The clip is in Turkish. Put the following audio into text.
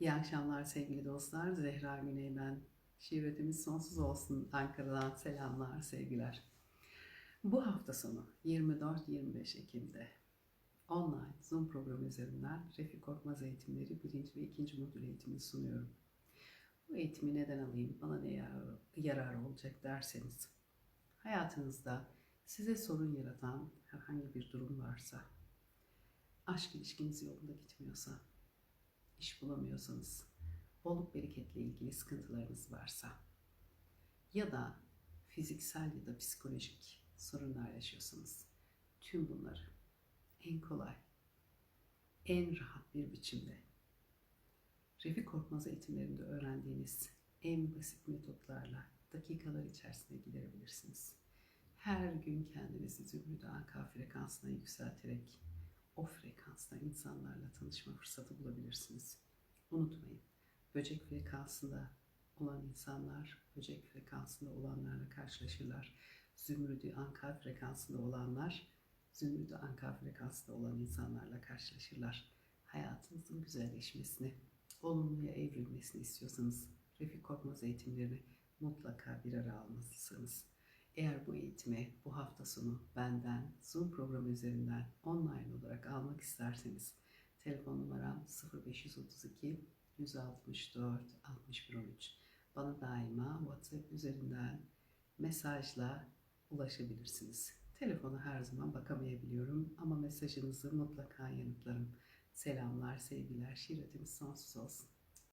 İyi akşamlar sevgili dostlar. Zehra Güney ben. Şiiretimiz sonsuz olsun. Ankara'dan selamlar, sevgiler. Bu hafta sonu 24-25 Ekim'de online Zoom programı üzerinden Refik Korkmaz eğitimleri 1. ve 2. modül eğitimini sunuyorum. Bu eğitimi neden alayım, bana ne yarar, yarar olacak derseniz, hayatınızda size sorun yaratan herhangi bir durum varsa, aşk ilişkiniz yolunda gitmiyorsa, iş bulamıyorsanız, bolluk bereketle ilgili sıkıntılarınız varsa ya da fiziksel ya da psikolojik sorunlar yaşıyorsanız tüm bunları en kolay, en rahat bir biçimde Refik Korkmaz eğitimlerinde öğrendiğiniz en basit metotlarla dakikalar içerisinde giderebilirsiniz. Her gün kendinizi zümrüt anka frekansına yükselterek frekansta insanlarla tanışma fırsatı bulabilirsiniz. Unutmayın, böcek frekansında olan insanlar, böcek frekansında olanlarla karşılaşırlar. Zümrüdü anka frekansında olanlar, zümrüdü anka frekansında olan insanlarla karşılaşırlar. Hayatınızın güzelleşmesini, olumluya evrilmesini istiyorsanız Refik Korkmaz eğitimlerini mutlaka bir ara almalısınız. Eğer bu eğitimi bu hafta sonu benden Zoom programı üzerinden online almak isterseniz telefon numaram 0532 164 6113 bana daima WhatsApp üzerinden mesajla ulaşabilirsiniz. Telefona her zaman bakamayabiliyorum ama mesajınızı mutlaka yanıtlarım. Selamlar, sevgiler, şiiretiniz sonsuz olsun.